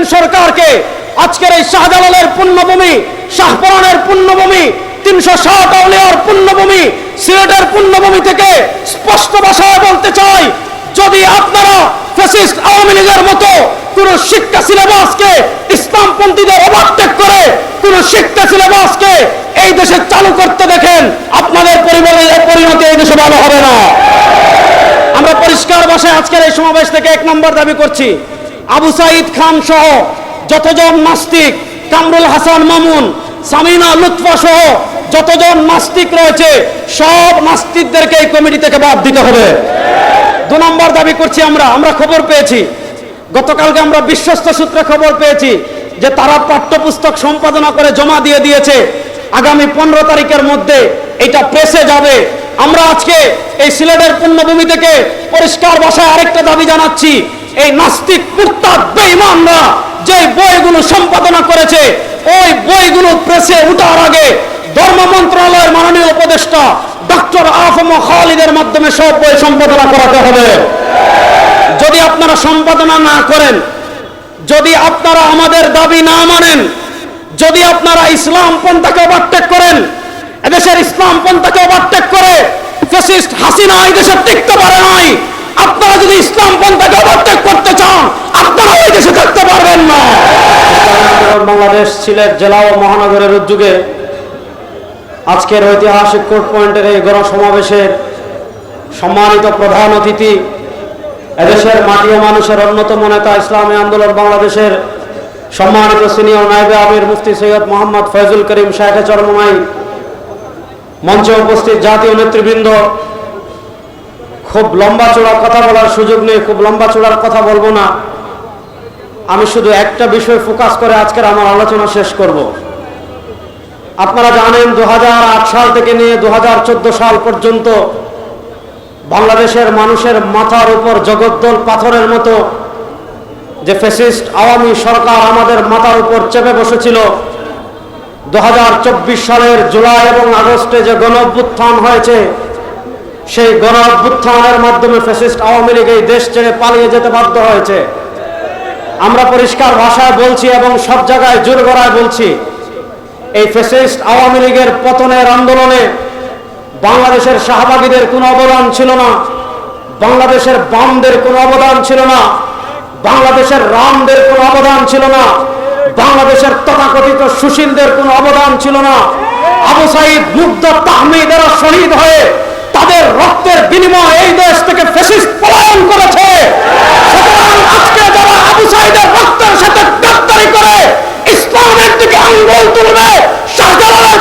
দিচ্ছেন সরকারকে। আজকের এই শাহজালালের পুণ্যভূমি শাহপরানের পুণ্যভূমি তিনশো ষাট আউলিয়ার পুণ্যভূমি সিলেটের পুণ্যভূমি থেকে স্পষ্ট ভাষায় বলতে চাই, যদি আপনারা আওয়ামী লীগের মতো কোন শিক্ষা সিলেবাসকে ইসলামপন্থীদের ওভারটেক করে কোন শিক্ষা সিলেবাসকে এই দেশে চালু করতে দেখেন, আপনাদের পরিবারের পরিণতি এই দেশে ভালো হবে না। আমরা পরিষ্কার ভাষায় আজকের এই সমাবেশ থেকে এক নম্বর দাবি করছি আবু সাইদ খান সহ যতজন নাস্তিক, কামরুল হাসান মামুন, সামিনা লুৎফা সহ যতজন নাস্তিক রয়েছে, সব নাস্তিকদেরকে এই কমিটি থেকে বাদ দিতে হবে। দু নম্বর দাবি করছি আমরা আমরা খবর পেয়েছি। গতকালকে আমরা বিশ্বস্ত সূত্রে খবর পেয়েছি যে তারা পাঠ্যপুস্তক সম্পাদনা করে জমা দিয়ে দিয়েছে। আগামী পনেরো তারিখের মধ্যে এটা প্রেসে যাবে। আমরা আজকে এই সিলেটের পূর্ণভূমি থেকে পরিষ্কার ভাষায় আরেকটা দাবি জানাচ্ছি। এই নাস্তিক মুক্তাদ বেঈমানরা যে বইগুলো সম্পাদনা করেছে, ওই বইগুলো প্রেসে উঠার আগে ধর্ম মন্ত্রণালয়ের মাননীয় উপদেষ্টা ডক্টর আফম খালিদের মাধ্যমে সব বই সম্পাদনা করাতে হবে। যদি আপনারা সম্পাদনা না করেন, যদি আপনারা আমাদের দাবি না মানেন, যদি আপনারা ইসলাম পন্থাকে ওভারটেক করেন, এদেশের ইসলাম পন্থাকে ওভারটেক করে ফেসিস্ট হাসিনা এই দেশে টিকতে পারে নাই যদি ইসলাম পন্থাকে ওভারটেক করতে চান, আপনারা এই দেশে থাকতে পারবেন না। বাংলাদেশ সিলেট জেলা ও মহানগরের উদ্যোগে। আজকের ঐতিহাসিক কোর্ট পয়েন্টের এই গণসমাবেশের সম্মানিত প্রধান অতিথি, এদেশের মাটি ও মানুষের অন্যতম নেতা ইসলামী আন্দোলন বাংলাদেশের সম্মানিত সিনিয়র নাইবে আমির মুফতি সৈয়দ মোহাম্মদ ফয়জুল করিম শাহে চরমাই মঞ্চে উপস্থিত জাতীয় নেতৃবৃন্দ খুব লম্বা চূড়ার কথা বলার সুযোগ নেই, খুব লম্বা চূড়ার কথা বলব না। আমি শুধু একটা বিষয় ফোকাস করে আজকের আমার আলোচনা শেষ করব। আপনারা জানেন দু হাজার আট সাল থেকে নিয়ে দু হাজার চোদ্দ সাল পর্যন্ত বাংলাদেশের মানুষের মাথার উপর জগদ্দল পাথরের মতো যে ফেসিস্ট আওয়ামী সরকার আমাদের মাথার উপর চেপে বসেছিল দু হাজার চব্বিশ সালের জুলাই এবং আগস্টে যে গণ হয়েছে সেই গণ অভ্যুত্থানের মাধ্যমে ফেসিস্ট আওয়ামী লীগ এই দেশ ছেড়ে পালিয়ে যেতে বাধ্য হয়েছে। আমরা পরিষ্কার ভাষায় বলছি এবং সব জায়গায় জোর গড়ায় বলছি, এই ফেসিস্ট আওয়ামী লীগের পতনের আন্দোলনে বাংলাদেশের শাহবাগীদের কোনো অবদান ছিল না, বাংলাদেশের বামদের কোনো অবদান ছিল না, বাংলাদেশের রামদের কোনো অবদান ছিল না, বাংলাদেশের তথাকথিত সুশীলদের কোনো অবদান ছিল না। আবু সাইদ মুগ্ধ তাহমিদেরা শহীদ হয়ে তাদের রক্তের বিনিময়ে এই দেশ থেকে ফেসিস্ট পলায়ন করেছে। আজকে যারা আবু রক্তের সাথে করে, ইসলামের দিকে আঙ্গুল তুলবে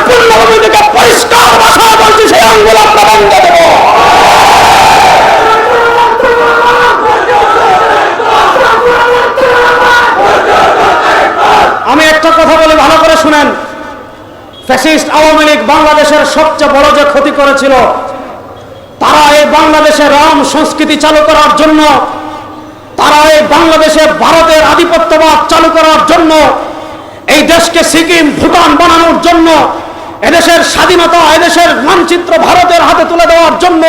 পূর্ণভূমি পরিষ্কার বলছি, সেই আঙ্গুল আমরা বন্ধ দেবো। আমি একটা কথা বলি, ভালো করে শুনেন। ফ্যাসিস্ট আওয়ামী লীগ বাংলাদেশের সবচেয়ে বড় যে ক্ষতি করেছিল তারা এই বাংলাদেশে রাম সংস্কৃতি চালু করার জন্য, তারা এই বাংলাদেশে ভারতের আধিপত্যবাদ চালু করার জন্য, এই দেশকে সিকিম, ভুটান বানানোর জন্য, এদেশের স্বাধীনতা, এদেশের মানচিত্র ভারতের হাতে তুলে দেওয়ার জন্য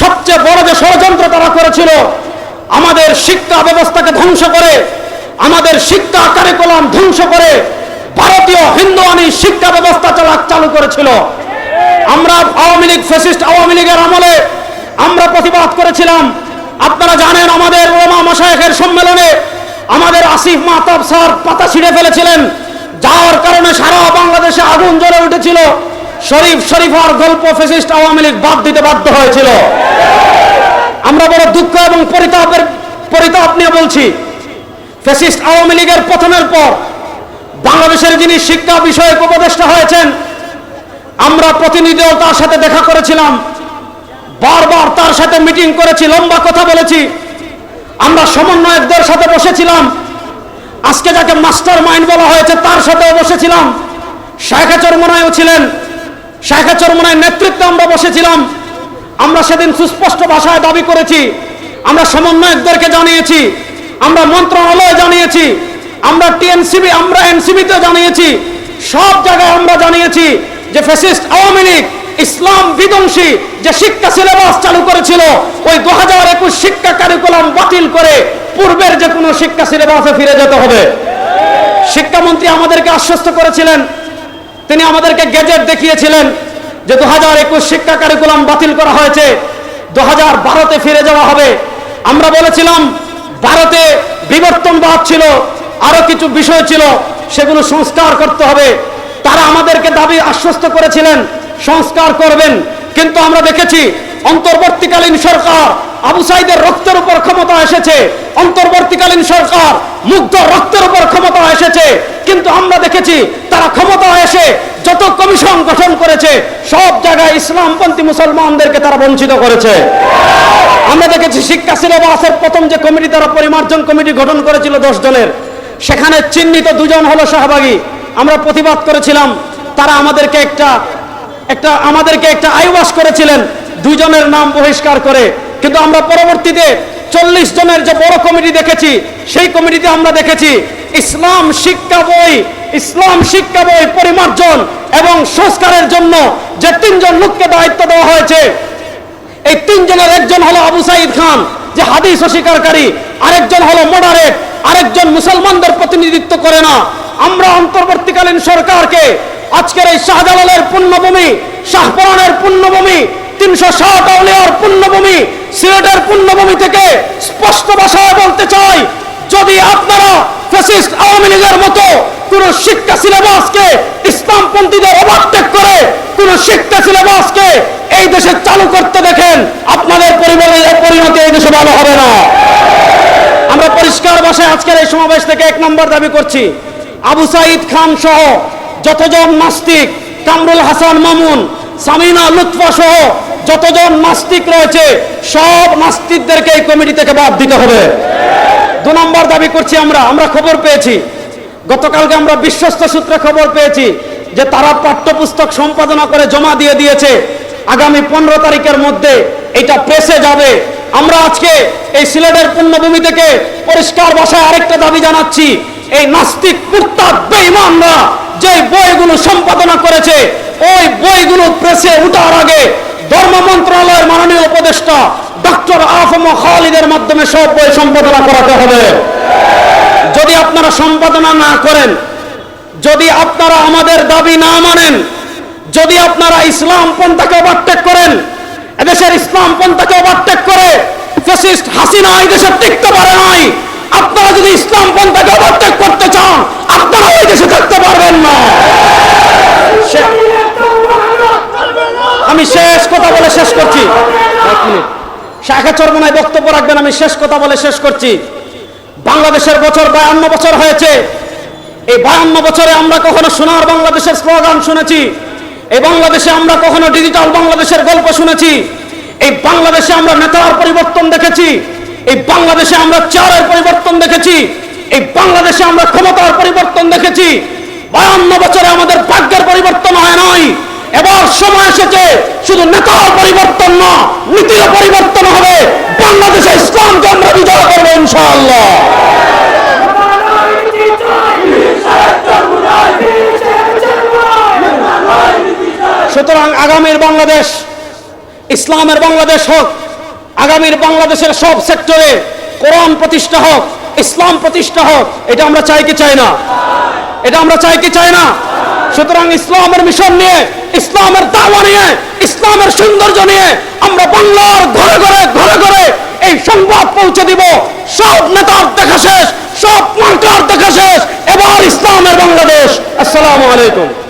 সবচেয়ে বড় যে ষড়যন্ত্র তারা করেছিল, আমাদের শিক্ষা ব্যবস্থাকে ধ্বংস করে, আমাদের শিক্ষা কারিকুলাম ধ্বংস করে ভারতীয় হিন্দুয়ানি শিক্ষা ব্যবস্থা চালা, চালু করেছিল। আমরা আওয়ামী লীগ ফেসিস্ট আওয়ামী লীগের আমলে আমরা প্রতিবাদ করেছিলাম। আপনারা জানেন আমাদের ওমা মশায়েখের সম্মেলনে আমাদের আসিফ মাহতাব স্যার পাতা ছিঁড়ে ফেলেছিলেন। যার কারণে সারা বাংলাদেশে আগুন জ্বলে উঠেছিল। শরীফ শরীফার গল্প ফেসিস্ট আওয়ামী লীগ বাদ দিতে বাধ্য হয়েছিল। আমরা বড় দুঃখ এবং পরিতাপের পরিতাপ নিয়ে বলছি, ফেসিস্ট আওয়ামী লীগের পতনের পর বাংলাদেশের যিনি শিক্ষা বিষয়ক উপদেষ্টা হয়েছেন, আমরা প্রতিনিধিও তার সাথে দেখা করেছিলাম। বারবার তার সাথে মিটিং করেছি, লম্বা কথা বলেছি। আমরা সমন্বয়কদের সাথে বসেছিলাম। আজকে যাকে মাস্টার মাইন্ড বলা হয়েছে, তার সাথেও বসেছিলাম। শাখা চরমনায়ও ছিলেন। শাখা চরমনায়ের নেতৃত্বে আমরা বসেছিলাম। আমরা সেদিন সুস্পষ্ট ভাষায় দাবি করেছি। আমরা সমন্বয়কদেরকে জানিয়েছি। আমরা মন্ত্রণালয়ে জানিয়েছি। আমরা টিএনসিবি, আমরা এনসিবিতে জানিয়েছি। সব জায়গায় আমরা জানিয়েছি যে ফ্যাসিস্ট আওয়ামী লীগ ইসলাম বিধ্বংসী যে শিক্ষা সিলেবাস চালু করেছিল, ওই দু হাজার একুশ শিক্ষা কারিকুলাম বাতিল করে পূর্বের যে কোনো শিক্ষা সিলেবাসে ফিরে যেতে হবে। শিক্ষামন্ত্রী আমাদেরকে আশ্বস্ত করেছিলেন, তিনি আমাদেরকে গেজেট দেখিয়েছিলেন যে দু হাজার একুশ শিক্ষা কারিকুলাম বাতিল করা হয়েছে দু হাজার বারোতে ফিরে যাওয়া হবে। আমরা বলেছিলাম, ভারতে বিবর্তনবাদ ছিল, আরও কিছু বিষয় ছিল, সেগুলো সংস্কার করতে হবে। তারা আমাদেরকে দাবি আশ্বস্ত করেছিলেন সংস্কার করবেন। কিন্তু আমরা দেখেছি, অন্তর্বর্তীকালীন সরকার আবু সাইদের রক্তের উপর ক্ষমতা এসেছে। অন্তর্বর্তীকালীন সরকার মুগ্ধ রক্তের উপর ক্ষমতা এসেছে। কিন্তু আমরা দেখেছি, তারা ক্ষমতা এসে যত কমিশন গঠন করেছে, সব জায়গায় ইসলামপন্থী মুসলমানদেরকে তারা বঞ্চিত করেছে। আমরা দেখেছি শিক্ষা সিলেবাসের প্রথম যে কমিটি, তারা পরিমার্জন কমিটি গঠন করেছিল দশ জনের। সেখানে চিহ্নিত দুজন হলো সহভাগী আমরা প্রতিবাদ করেছিলাম, তারা আমাদেরকে একটা একটা আমাদেরকে একটা আইওয়াস করেছিলেন দুজনের নাম বহিষ্কার করে। কিন্তু আমরা পরবর্তীতে চল্লিশ জনের যে বড় কমিটি দেখেছি, সেই কমিটিতে আমরা দেখেছি ইসলাম শিক্ষা বই, ইসলাম শিক্ষা বই পরিমার্জন এবং সংস্কারের জন্য যে তিনজন লোককে দায়িত্ব দেওয়া হয়েছে, এই তিনজনের একজন হলো আবু সাইদ খান, যে হাদিস অস্বীকারী, আরেকজন হলো মোডারেট আরেকজন মুসলমানদের প্রতিনিধিত্ব করে না। আমরা অন্তর্বর্তীকালীন সরকারকে আজকের এই শাহজালালের পুণ্যভূমি, শাহপরানের পুণ্যভূমি, তিনশো ষাট আউলিয়ার পুণ্যভূমি, সিলেটের পুণ্যভূমি থেকে স্পষ্ট ভাষায় বলতে চাই, যদি আপনারা ফ্যাসিস্ট আওয়ামী লীগের মতো কোন শিক্ষা সিলেবাসকে ইসলামপন্থীদের ওভারটেক করে কোন শিক্ষা সিলেবাসকে এই দেশে চালু করতে দেখেন, আপনাদের পরিবারের পরিণতি এই দেশে ভালো হবে না। আমরা পরিষ্কার ভাষায় আজকের এই সমাবেশ থেকে এক নম্বর দাবি করছি, আবু সাইদ খান সহ যতজন নাস্তিক, কামরুল হাসান মামুন, সামিনা লুৎফা সহ যতজন নাস্তিক রয়েছে, সব নাস্তিকদেরকে এই কমিটি থেকে বাদ দিতে হবে। দু নম্বর দাবি করছি আমরা আমরা খবর পেয়েছি। গতকালকে আমরা বিশ্বস্ত সূত্রে খবর পেয়েছি যে তারা পাঠ্যপুস্তক সম্পাদনা করে জমা দিয়ে দিয়েছে। আগামী পনেরো তারিখের মধ্যে এটা প্রেসে যাবে। আমরা আজকে এই সিলেটের পুণ্যভূমি থেকে পরিষ্কার ভাষায় আরেকটা দাবি জানাচ্ছি। এই নাস্তিক মুক্তার বেঈমানরা যে বইগুলো সম্পাদনা করেছে, ওই বইগুলো প্রেসে উঠার আগে ধর্ম মন্ত্রণালয়ের মাননীয় উপদেষ্টা ডক্টর আফম খালিদের মাধ্যমে সব বই সম্পাদনা করাতে হবে। যদি আপনারা সম্পাদনা না করেন, যদি আপনারা আমাদের দাবি না মানেন, যদি আপনারা ইসলাম পন্থাকে ওভারটেক করেন, এদেশের ইসলাম পন্থাকে ওভারটেক করে ফ্যাসিস্ট হাসিনা এই দেশে টিকতে পারে নাই, আপনারা যদি ইসলাম পন্থাকে ওভারটেক করতে চান আপনারা ওই দেশে থাকতে পারবেন না। আমি শেষ কথা বলে শেষ করছি। শাখা চরমনায় বক্তব্য রাখবেন, আমি শেষ কথা বলে শেষ করছি। বাংলাদেশের বছর বায়ান্ন বছর হয়েছে। এই বায়ান্ন বছরে আমরা কখনো সোনার বাংলাদেশের স্লোগান শুনেছি। এই বাংলাদেশে আমরা কখনো ডিজিটাল বাংলাদেশের গল্প শুনেছি। এই বাংলাদেশে আমরা নেতার পরিবর্তন দেখেছি। এই বাংলাদেশে আমরা চেয়ারের পরিবর্তন দেখেছি। এই বাংলাদেশে আমরা ক্ষমতার পরিবর্তন দেখেছি। বায়ান্ন বছরে আমাদের ভাগ্যের পরিবর্তন হয় নাই। এবার সময় এসেছে, শুধু নেতার পরিবর্তন না নীতির পরিবর্তন হবে। বাংলাদেশে ইসলামকে আমরা বিজয় করব ইনশাআল্লাহ। সুতরাং আগামীর বাংলাদেশ, ইসলামের বাংলাদেশ হোক, আগামীর বাংলাদেশের সব সেক্টরে কোরআন প্রতিষ্ঠা হোক, ইসলাম প্রতিষ্ঠা হোক, এটা আমরা চাই কি চাই না? এটা আমরা চাই কি চাই না? সুতরাং ইসলামের মিশন নিয়ে, ইসলামের দাওয়া নিয়ে, ইসলামের সৌন্দর্য নিয়ে আমরা বাংলার ঘরে ঘরে ঘরে ঘরে এই সংবাদ পৌঁছে দিব। সব নেতার দেখা শেষ, সব মার্কার দেখা শেষ। এবার ইসলামের বাংলাদেশ। আসসালামু আলাইকুম।